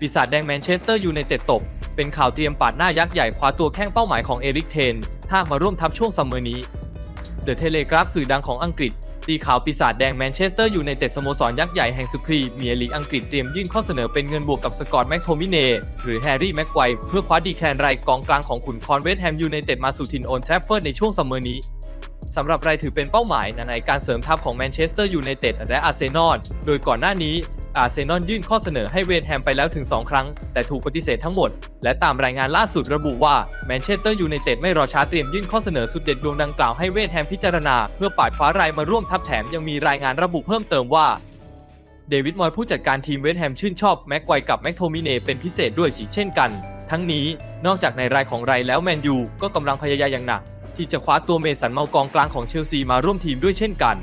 ปีศาจแดงแมนเชสเตอร์ยูไนเต็ดตกเป็นข่าวเตรียมปาดหน้ายักษ์ใหญ่คว้าตัวแข้งเป้าหมายของเอริกเทน หากมาร่วมทัพช่วงซัมเมอร์นี้ เดอะเทเลกราฟสื่อดังของอังกฤษ ตีข่าวปีศาจแดงแมนเชสเตอร์ยูไนเต็ดสโมสรยักษ์ใหญ่แห่งสุพรีเมียร์ลีกอังกฤษเตรียมยื่นข้อเสนอเป็นเงินบวกกับสกอตแม็กโทมิเนหรือแฮร์รี่แม็กไกวเพื่อคว้าดีแคนไรกองกลางของขุนคอนเวสต์แฮมยูไนเต็ดมาสู่ถิ่นโอนแทฟเฟิร์ดในช่วงซัมเมอร์นี้สำหรับรายถือเป็นเป้าหมายในการเสริมทัพของแมนเชสเตอร์ยูไนเต็ดและอาร์เซนอล โดยก่อนหน้านี้ อาร์เซนอลยื่นข้อเสนอให้เวสต์แฮมไปแล้วถึง 2 ครั้ง แต่ถูกปฏิเสธทั้งหมด และตามรายงานล่าสุดระบุว่าแมนเชสเตอร์ยูไนเต็ดไม่รอช้าเตรียมยื่นข้อเสนอสุดเด็ดดวงดังกล่าวให้เวสต์แฮมพิจารณา เพื่อปาดฟ้ารายมาร่วมทัพแถมยังมีรายงานระบุเพิ่มเติมว่าเดวิดมอยผู้จัดการทีมเวสแฮมชื่นชอบแม็กไกวกับแม็กโทมิเนเป็นพิเศษด้วยจีเช่นกัน ทั้งนี้นอกจากในรายของไรแล้วแมนยูก็กำลังพยายามอย่างหนัก ที่จะคว้าตัวเมสันเมากองกลางของเชลซีมาร่วมทีมด้วยเช่นกัน